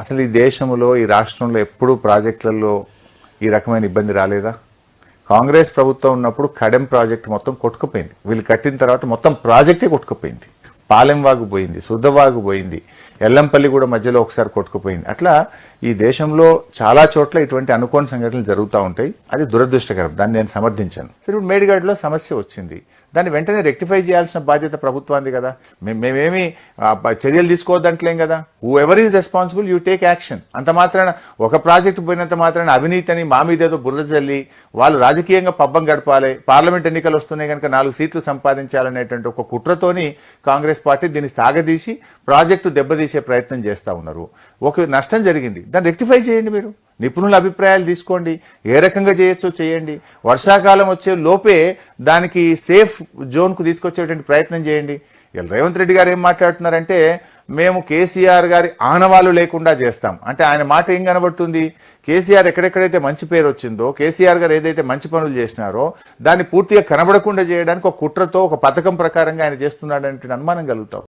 అసలు ఈ దేశంలో ఈ రాష్ట్రంలో ఎప్పుడూ ప్రాజెక్టులలో ఈ రకమైన ఇబ్బంది రాలేదా? కాంగ్రెస్ ప్రభుత్వం ఉన్నప్పుడు కడెం ప్రాజెక్ట్ మొత్తం కొట్టుకుపోయింది. వీళ్ళు కట్టిన తర్వాత మొత్తం ప్రాజెక్టే కొట్టుకుపోయింది. పాలెంవాగు పోయింది శుద్ధవాగు పోయింది. ఎల్లంపల్లి కూడా మధ్యలో ఒకసారి కొట్టుకుపోయింది. అట్లా ఈ దేశంలో చాలా చోట్ల ఇటువంటి అనుకోని సంఘటనలు జరుగుతూ ఉంటాయి. అది దురదృష్టకరం. దాన్ని నేను సమర్థించాను. సరే ఇప్పుడు మేడిగడ్డలో సమస్య వచ్చింది. దాన్ని వెంటనే రెక్టిఫై చేయాల్సిన బాధ్యత ప్రభుత్వానికి కదా. మేమేమి చర్యలు తీసుకోవద్దంటలేం కదా. Whoever is responsible you take action అంత మాత్రాన ఒక ప్రాజెక్టు పోయినంత మాత్రాన అవినీతి అని మా మీద ఏదో బురద జల్లి వాళ్ళు రాజకీయంగా పబ్బం గడపాలి పార్లమెంట్ ఎన్నికలు వస్తున్నాయి కనుక నాలుగు సీట్లు సంపాదించాలనేటువంటి ఒక కుట్రతోని కాంగ్రెస్ పార్టీ దీన్ని సాగదీసి ప్రాజెక్టు దెబ్బతీసి ప్రయత్నం చేస్తూ ఉన్నారు. ఒక నష్టం జరిగింది. దాన్ని రెక్టిఫై చేయండి మీరు. నిపుణుల అభిప్రాయాలు తీసుకోండి. ఏ రకంగా చేయొచ్చో చేయండి. వర్షాకాలం వచ్చే లోపే దానికి సేఫ్ జోన్కు తీసుకొచ్చేటువంటి ప్రయత్నం చేయండి. ఇలా రేవంత్ రెడ్డి గారు ఏం మాట్లాడుతున్నారంటే మేము కేసీఆర్ గారి ఆనవాళ్ళు లేకుండా చేస్తాం. అంటే ఆయన మాట ఏం కనబడుతుంది? కేసీఆర్ ఎక్కడెక్కడైతే మంచి పేరు వచ్చిందో కేసీఆర్ గారు ఏదైతే మంచి పనులు చేసినారో దాన్ని పూర్తిగా కనబడకుండా చేయడానికి ఒక కుట్రతో ఒక పథకం ప్రకారంగా ఆయన చేస్తున్నాడనే అనుమానం కలుగుతాం.